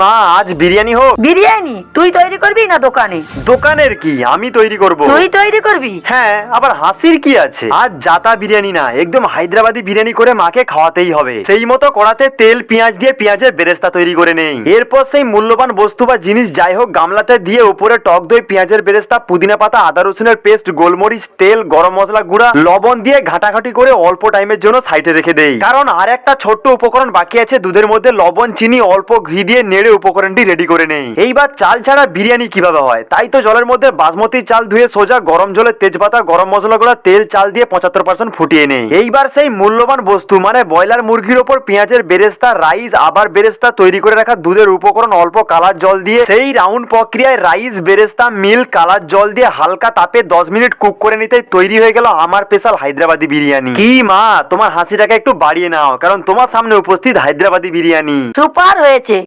মা আজ বিরিয়ানি হোক। বিরিয়ানি? তুই তৈরি করবি না দোকানে? দোকানের কি? আমি তৈরি করব। তুই তৈরি করবি? হ্যাঁ আবার হাসির কি আছে? আজ জাতা বিরিয়ানি না একদম হায়দ্রাবাদি বিরিয়ানি করে মাকে খাওয়াতেই হবে। সেই মতো কড়াতে তেল পেঁয়াজ দিয়ে পেঁয়াজের বেরেস্তা তৈরি করে নেই। এরপর সেই মূল্যবান বস্তু বা জিনিস যাই হোক গামলাতে দিয়ে উপরে টক দই পেঁয়াজের বেরেস্তা পুদিনা পাতা আদা রসুনের পেস্ট গোলমরিচ তেল গরম মশলা গুঁড়া লবণ দিয়ে ঘাটাঘাটি করে অল্প টাইমের জন্য সাইডে রেখে দেই। কারণ আর একটা ছোট্ট উপকরণ বাকি আছে দুধের মধ্যে লবণ চিনি অল্প ঘি দিয়ে নেড়ে উপকরণটি রেডি করে নেই। এইবার চাল ছাড়া বিরিয়ানি কীভাবে হয়? তাই তো জলের মধ্যে বাসমতি চাল ধুয়ে সোজা গরম জলে তেজপাতা, গরম মশলা গুঁড়া, তেল, চাল দিয়ে পঁচাত্তর পার্সেন্ট ফুটিয়ে নেই। এইবার সেই মূল্যবান বস্তু মানে ব্রয়লার মুরগির ওপর পেঁয়াজের বেরেস্তা, রাইস, আবার বেরেস্তা তৈরি করে রাখা দুধের উপকরণ অল্প কালার জল দিয়ে, সেই রাউন্ড প্রক্রিয়ায় রাইস, বেরেস্তা মিল্ক কালার জল দিয়ে হালকা তাপে দশ মিনিট কুক করে নিতেই তৈরি হয়ে গেল আমার স্পেশাল হায়দ্রাবাদি বিরিয়ানি। কি মা, তোমার হাসিটাকে একটু বাড়িয়ে নাও, কারণ তোমার সামনে উপস্থিত হায়দ্রাবাদি বিরিয়ানি। সুপার হয়েছে।